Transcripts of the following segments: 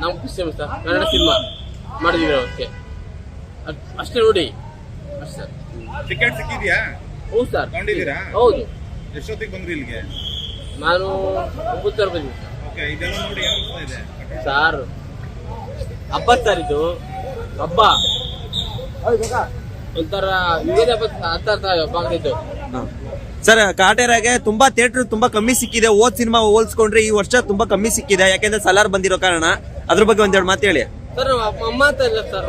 ನಾವು ಖುಷಿ sir Kannada cinema ಮಾಡಿದೀವಿ ಅವಕ್ಕೆ ಅಷ್ಟೇ ನೋಡಿ. ಅಷ್ಟೇ ಸರ್. ಟಿಕೆಟ್ ಸಿಕ್ಕಿದ್ಯಾ? ಹೌದು ಸರ್. ತಗೊಂಡಿದ್ದೀರಾ? ಹೌದು. ಎಷ್ಟೊತ್ತಿಗೆ ಬಂದ್ರಿ ಇಲ್ಲಿಗೆ? ನಾನು ಒಂಬತ್ತರ ಬಂದಿದ್ದೆ ಸರ್. ಓಕೆ ಇದೆಲ್ಲ ನೋಡಿ ಏನ್ ಅನಿಸ್ತಾ ಇದೆ? ಸಾರ್ ಹಬ್ಬ ಸರ್ ಇದು. ಹಬ್ಬ. ಒಂಥರ ಯುಗಾದಿ ಹಬ್ಬ ಅರ್ಥ ಹಬ್ಬ ಆಗಿದ್ದು ಸರ್ ಕಾಟೇರಾಗೆ ತುಂಬಾ ಥಿಯೇಟರ್ ತುಂಬಾ ಕಮ್ಮಿ ಸಿಕ್ಕಿದೆ. ಓದ್ ಸಿನಿಮಾ ಹೋಲ್ಸ್ಕೊಂಡ್ರೆ ಈ ವರ್ಷ ತುಂಬಾ ಕಮ್ಮಿ ಸಿಕ್ಕಿದೆ. ಯಾಕೆಂದ್ರೆ ಸಲಾರ್ ಬಂದಿರೋ ಕಾರಣ. ಅದ್ರ ಬಗ್ಗೆ ಒಂದೆರಡು ಮಾತು ಹೇಳಿ. ಸರ್ ಅಮ್ಮ ಅಂತ ಇಲ್ಲ ಸರ್.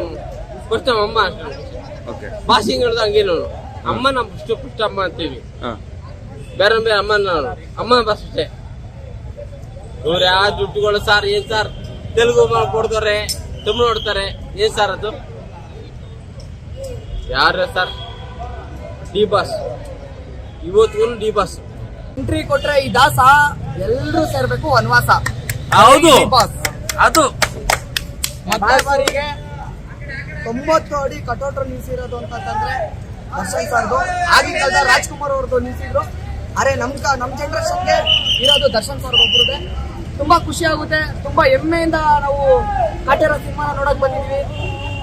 ಫಸ್ಟ್ ನಮ್ಮ ಅಮ್ಮ ಓಕೆ. ಭಾಷೆ ಹೇಳ್ದ ಹಂಗೇನು ಅಮ್ಮ ನಮ್ಮ ಫಸ್ಟ್ ಫಸ್ಟ್ ಅಮ್ಮ ಅಂತೀವಿ ಬೇರೆ ಬೇರೆ ಅಮ್ಮ ನಾನು ಅಮ್ಮ ಬಸ್ ಅಷ್ಟೇ. ಇವ್ರು ಯಾವ ದುಡ್ಡುಗಳು ಸರ್ ಏನ್ ಸರ್? ತೆಲುಗು ಕೊಡ್ತಾರೆ ತಮಿಳು ನೋಡ್ತಾರೆ. ಏನ್ ಸರ್ ಅದು? ಯಾರ ಸರ್? D boss. ಇವತ್ತು ಡಿ ಬಾಸ್ ಎಂಟ್ರಿ ಕೊಟ್ರೆ ಈ ದಾಸ ಎಲ್ಲರೂ ಸೇರ್ಬೇಕು ವನವಾಸ. ಹೌದು. ಬಾಸ್ ಅದು. ಮತ್ತೆ ಬಾರಿಗೆ ತೊಂಬತ್ತು ಅಡಿ ಕಟೋಟ್ರ ನಿಲ್ಸಿರೋದು ಅಂತಂದ್ರೆ ದರ್ಶನ್ ಸರ್ದು. ಆಗಿನ ಕಾಲದ ರಾಜ್ಕುಮಾರ್ ಅವ್ರದ್ದು ನಿಲ್ಸಿದ್ರು. ಅರೆ ನಮ್ ನಮ್ ಜನರೇಷನ್ಗೆ ಇರೋದು ದರ್ಶನ್ ಸರ್ ಒಬ್ರದೇ. ತುಂಬಾ ಖುಷಿ ಆಗುತ್ತೆ. ತುಂಬಾ ಹೆಮ್ಮೆಯಿಂದ ನಾವು ಕಾಟೇರ ಸಿನಿಮಾ ನೋಡಕ್ ಬಂದಿದ್ವಿ.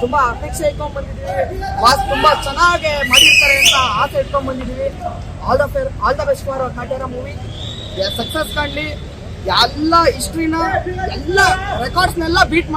ತುಂಬಾ ಅಪೇಕ್ಷೆ ಇಟ್ಕೊಂಡ್ ಬಂದಿದ್ದೀವಿ. ವಾಸ್ ತುಂಬಾ ಚೆನ್ನಾಗಿ ಮಾಡಿರ್ತಾರೆ ಅಂತ ಆಸೆ ಇಟ್ಕೊಂಡ್ ಬಂದಿದ್ದೀವಿ. All the fair all the best for Kaatera movie success ಕಾಣಲಿ ಎಲ್ಲ ಹಿಸ್ಟ್ರಿನ ಎಲ್ಲ ರೆಕಾರ್ಡ್ಸ್ನೆಲ್ಲ ಬೀಟ್ ಮಾಡಿ